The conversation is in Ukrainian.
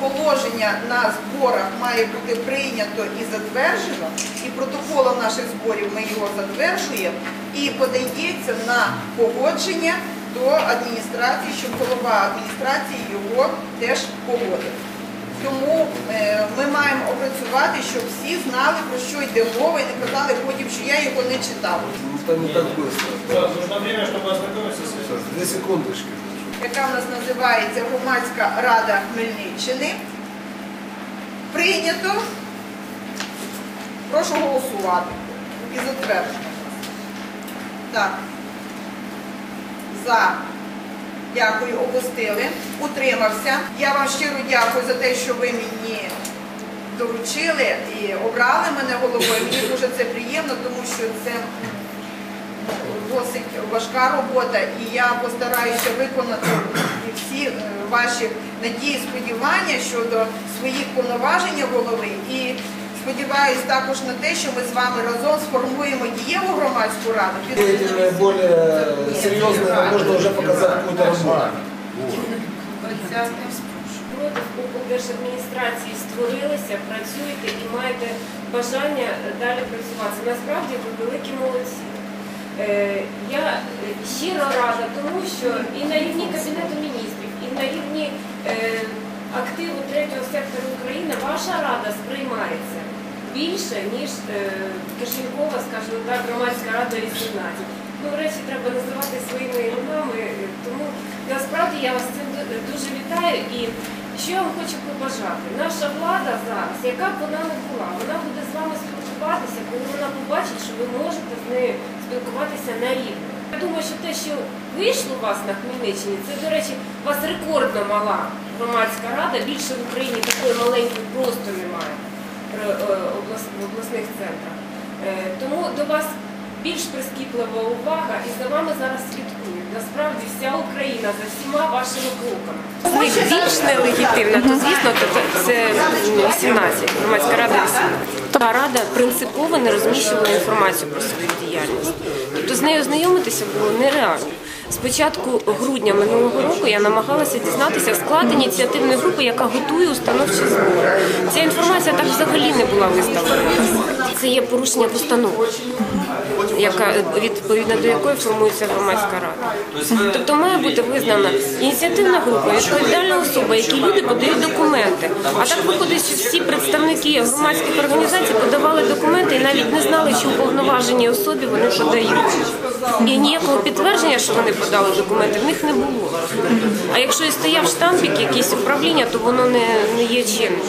положення на зборах має бути прийнято і затверджено, і протоколом наших зборів ми його затверджуємо і подається на погодження до адміністрації, щоб голова адміністрації його теж погодив. Тому е, ми маємо опрацювати, щоб всі знали, про що йде мова, і не казали потім, що я його не читав. Ну, это не так быстро. Да, нужно время, чтобы ознакомиться с этим. Сейчас, две секундочки. яка в нас називається Громадська Рада Хмельниччини. Прийнято. Прошу голосувати і затверджено. Так. За. Дякую, опустили. Утримався. Я вам щиро дякую за те, що ви мені доручили і обрали мене головою. Мені дуже це приємно, тому що це досить важка робота, і я постараюся виконати всі е, ваші надії, сподівання щодо своїх повноважень голови. І сподіваюся також на те, що ми з вами разом сформуємо дієву громадську раду. Деятельные, более серьезные, можно уже показать какую-то работу. Проти облдержадміністрації створилися, працюєте і маєте бажання далі працювати. Насправді ви великі молодці. Е, Я щиро рада, тому що і на рівні Кабінету міністрів, і на рівні е, активу третього сектору України ваша рада сприймається більше, ніж е, Кишенькова, скажімо так, громадська рада 18. Ну, речі треба називати своїми іменами, тому насправді я вас цим дуже вітаю. І що я вам хочу побажати? Наша влада зараз, яка б вона не була, вона буде з вами спілкуватися, коли вона побачить, що ви можете з нею спілкуватися на рівні. Я думаю, що те, що вийшло у вас на Хмельниччині, це, до речі, у вас рекордно мала громадська рада. Більше в Україні такої маленької просто немає е, е, в обласних центрах. Е, Тому до вас більш прискіплива увага і за вами зараз слідкує. Насправді вся Україна за всіма вашими них більш нелегітимна, то звісно, то це 18, громадська рада 18. Та рада принципово не розміщувала інформацію про свою діяльність. Тобто з нею ознайомитися було нереально. З початку грудня минулого року я намагалася дізнатися склад ініціативної групи, яка готує установчі збори. Ця інформація так взагалі не була виставлена. Це є порушення постанови, яка відповідно до якої формується громадська рада. Тобто має бути визнана ініціативна група, відповідальна особа, які люди подають документи. А так виходить, що всі представники громадських організацій подавали документи і навіть не знали, що уповноваженій особі вони подають. І ніякого підтвердження, що вони подали документи, в них не було. А якщо і стояв штампік якийсь управління, то воно не, не є чинним.